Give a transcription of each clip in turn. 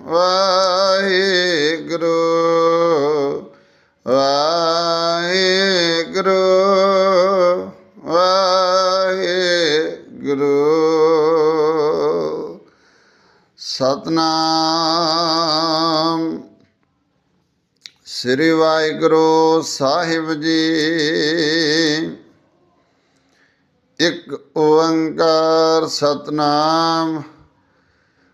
ਵਾਹਿਗੁਰੂ ਵਾਹਿਗੁਰੂ ਵਾਹਿਗੁਰੂ। ਵਾਹਿਗੁਰੂ ਸਤਨਾਮ। ਸ੍ਰੀ ਵਾਹਿਗੁਰੂ ਸਾਹਿਬ ਜੀ। ਇੱਕ ਓੰਕਾਰ ਸਤਨਾਮ।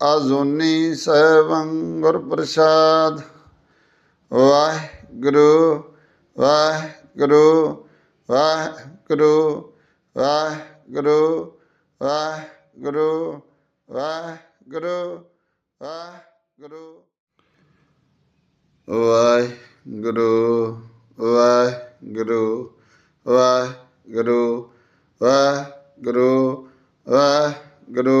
ਅਜੂਨੀ ਸੈਭੰ ਗੁਰ ਪ੍ਰਸਾਦ ਵਾਹਿਗੁਰੂ ਵਾਹਿਗੁਰੂ ਵਾਹਿਗੁਰੂ ਵਾਹਿਗੁਰੂ ਵਾਹਿਗੁਰੂ ਵਾਹਿਗੁਰੂ ਵਾਹਿਗੁਰੂ ਵਾਹਿਗੁਰੂ ਵਾਹਿਗੁਰੂ ਵਾਹਿਗੁਰੂ ਵਾਹਿਗੁਰੂ ਵਾਹਿਗੁਰੂ ਵਾਹਿਗੁਰੂ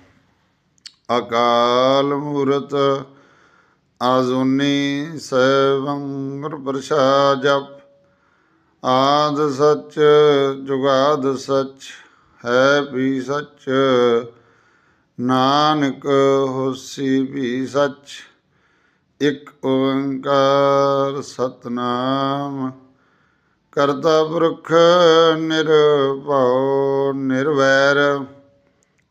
ਅਕਾਲ ਮੂਰਤ ਆਜ਼ੁਨੀ ਸੈਭੰ ਗੁਰ ਪ੍ਰਸਾਦ ਜਪ। ਆਦ ਸੱਚ, ਜੁਗਾਦ ਸੱਚ, ਹੈ ਵੀ ਸੱਚ। ਨਾਨਕ ਹੋਸੀ ਵੀ ਸੱਚ, ਇਕ ਓੰਕਾਰ ਸਤਨਾਮ। ਕਰਤਾ ਪੁਰਖ ਨਿਰਭਉ ਨਿਰਵੈਰ।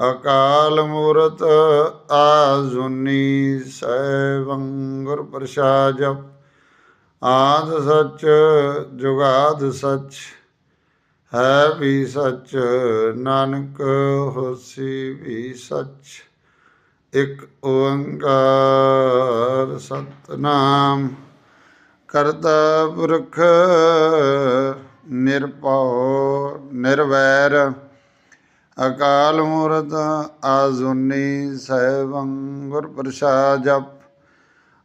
ਅਕਾਲ ਮੂਰਤ ਆਜੁਨੀ ਸੈਭੰ ਗੁਰ ਪ੍ਰਸਾਦ। ਜਪ ਆਦ ਸੱਚ, ਜੁਗਾਦ ਸੱਚ, ਹੈ ਵੀ ਸੱਚ, ਨਾਨਕ ਹੋਸੀ ਵੀ ਸੱਚ। ਇਕ ਓੰਕਾਰ ਸਤਨਾਮ, ਕਰਤਾ ਪੁਰਖ ਨਿਰਭਉ, ਨਿਰਵੈਰ। ਅਕਾਲ ਮੂਰਤ ਆਜੁਨੀ ਸੈਭੰ ਗੁਰ ਪ੍ਰਸਾਦ ਜਪ।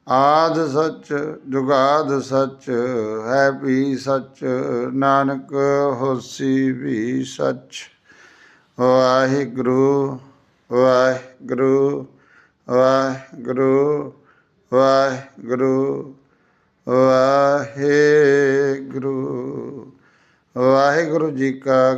ਆਦ ਸੱਚ, ਜੁਗਾਦ ਸੱਚ, ਹੈ ਵੀ ਸੱਚ, ਨਾਨਕ ਹੋਸੀ ਵੀ ਸੱਚ। ਵਾਹਿਗੁਰੂ ਵਾਹਿਗੁਰੂ ਵਾਹਿਗੁਰੂ ਵਾਹਿਗੁਰੂ ਵਾਹਿਗੁਰੂ। ਵਾਹਿਗੁਰੂ ਜੀ ਕਾ